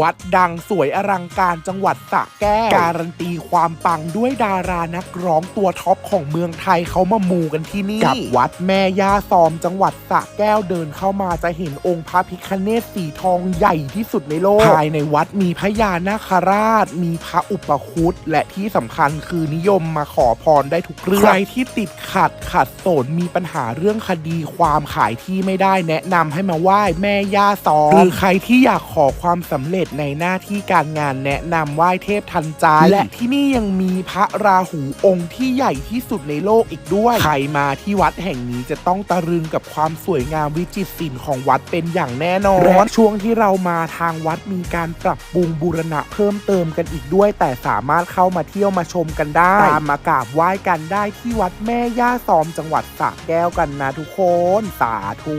วัดดังสวยอลังการจังหวัดสระแก้วการันตีความปังด้วยดารานักร้องตัวท็อปของเมืองไทยเขามามูกันที่นี่ กับวัดแม่ย่าซอมจังหวัดสระแก้วเดินเข้ามาจะเห็นองค์พระพิคเนศสีทองใหญ่ที่สุดในโลก ภายในวัดมีพญานาคราช มีพระอุปคุตและที่สำคัญคือนิยมมาขอพรได้ทุกเรื่องใครที่ติดขัดขัดสนมีปัญหาเรื่องคดีความขายที่ไม่ได้แนะนำให้มาไหว้แม่ย่าซอมหรือใครที่อยากขอความสำเร็จในหน้าที่การงานแนะนำไหว้เทพทันใจ และที่นี่ยังมีพระราหูองค์ที่ใหญ่ที่สุดในโลกอีกด้วย ใครมาที่วัดแห่งนี้จะต้องตะลึงกับความสวยงามวิจิตรศิลป์ของวัดเป็นอย่างแน่นอนและช่วงที่เรามาทางวัดมีการปรับปรุงบูรณะเพิ่มเติมกันอีกด้วย แต่สามารถเข้ามาเที่ยวมาชมกันได้ตามมากราบไหว้กันได้ที่วัดแม่ย่าซอมจังหวัดสระแก้วกันนะทุกคน สาธุ